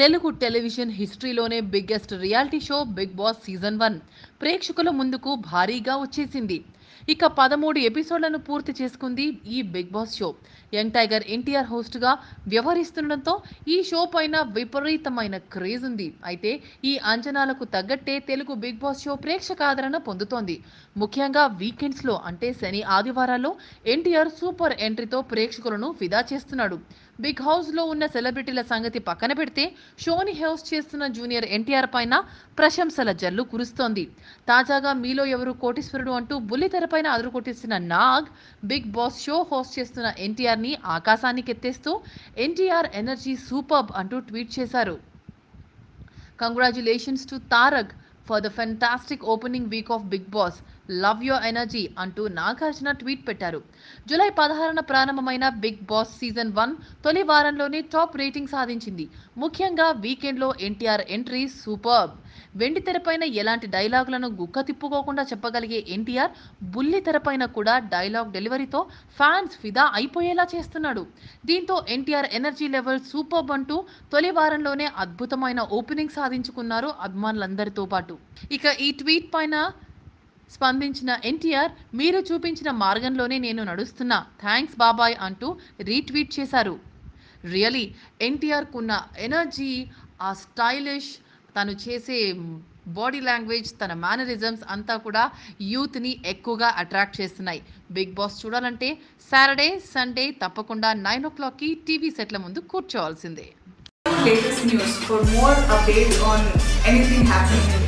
Telugu television హిస్టరీలోనే biggest reality show Bigg Boss season one. ప్రేక్షకుల ముందుకు భారీగా వచ్చేసింది. ఇక పదమూడు ఎపిసోడ్లను పూర్తి చేసుకుంది ఈ Bigg Boss show. Young tiger NTR హోస్ట్గా వ్యవహరిస్తుండటంతో ఈ షో పైన విపరీతమైన క్రేజ్ ఉంది. అయితే ఈ అంచనాలకు తగ్గట్టే తెలుగు బిగ్ బాస్ షో ప్రేక్షక ఆదరణ పొందుతోంది. ముఖ్యంగా వీకెండ్స్లో అంటే శని ఆదివారాల్లో ఎన్టీఆర్ సూపర్ ఎంట్రీతో ప్రేక్షకులను ఫిదా చేస్తున్నాడు. బిగ్ హౌస్లో ఉన్న సెలబ్రిటీల సంగతి పక్కన పెడితే షోని హోస్ట్ చేస్తున్న జూనియర్ ఎన్టీఆర్ పైన ప్రశంసల జల్లు కురుస్తోంది. తాజాగా మీలో ఎవరు కోటీశ్వరుడు అంటూ బుల్లితెర పైన అదురు కొట్టిస్తున్న Nag Bigg Boss show host చేస్తున్న ఎన్టీఆర్ని ఆకాశానికి ఎత్తేస్తూ ఎన్టీఆర్ ఎనర్జీ సూపర్బ్ అంటూ ట్వీట్ చేశారు. Congratulations to Tarak for the fantastic opening week of Bigg Boss. Love your energy అంటూ నాగార్జున ట్వీట్ పెట్టారు. జూలై పదహారున ప్రారంభమైన బిగ్ బాస్ సీజన్ వన్ తొలి వారంలోనే టాప్ రేటింగ్ సాధించింది. ముఖ్యంగా వీకెండ్లో ఎన్టీఆర్ ఎంట్రీ సూపర్బ్ వెండి తెరపైన ఎలాంటి డైలాగులను గుక్క తిప్పుకోకుండా చెప్పగలిగే ఎన్టీఆర్ బుల్లి తెరపైన కూడా డైలాగ్ డెలివరీతో ఫ్యాన్స్ ఫిదా అయిపోయేలా చేస్తున్నాడు. దీంతో ఎన్టీఆర్ ఎనర్జీ లెవెల్ సూపర్బ్ అంటూ తొలి వారంలోనే అద్భుతమైన ఓపెనింగ్ సాధించుకున్నారు అభిమానులందరితో పాటు. ఇక ఈ ట్వీట్ పైన స్పందించిన ఎన్టీఆర్ మీరు చూపించిన మార్గంలోనే నేను నడుస్తున్నా థ్యాంక్స్ బాబాయ్ అంటూ రీట్వీట్ చేశారు. రియలీ ఎన్టీఆర్కున్న ఎనర్జీ ఆ స్టైలిష్ తను చేసే బాడీ లాంగ్వేజ్ తన మేనరిజమ్స్ అంతా కూడా యూత్ని ఎక్కువగా అట్రాక్ట్ చేస్తున్నాయి. బిగ్ బాస్ చూడాలంటే సాటర్డే సండే తప్పకుండా నైన్ ఓ క్లాక్కి టీవీ సెట్ల ముందు కూర్చోవాల్సిందే. Latest news for more updates on anything happening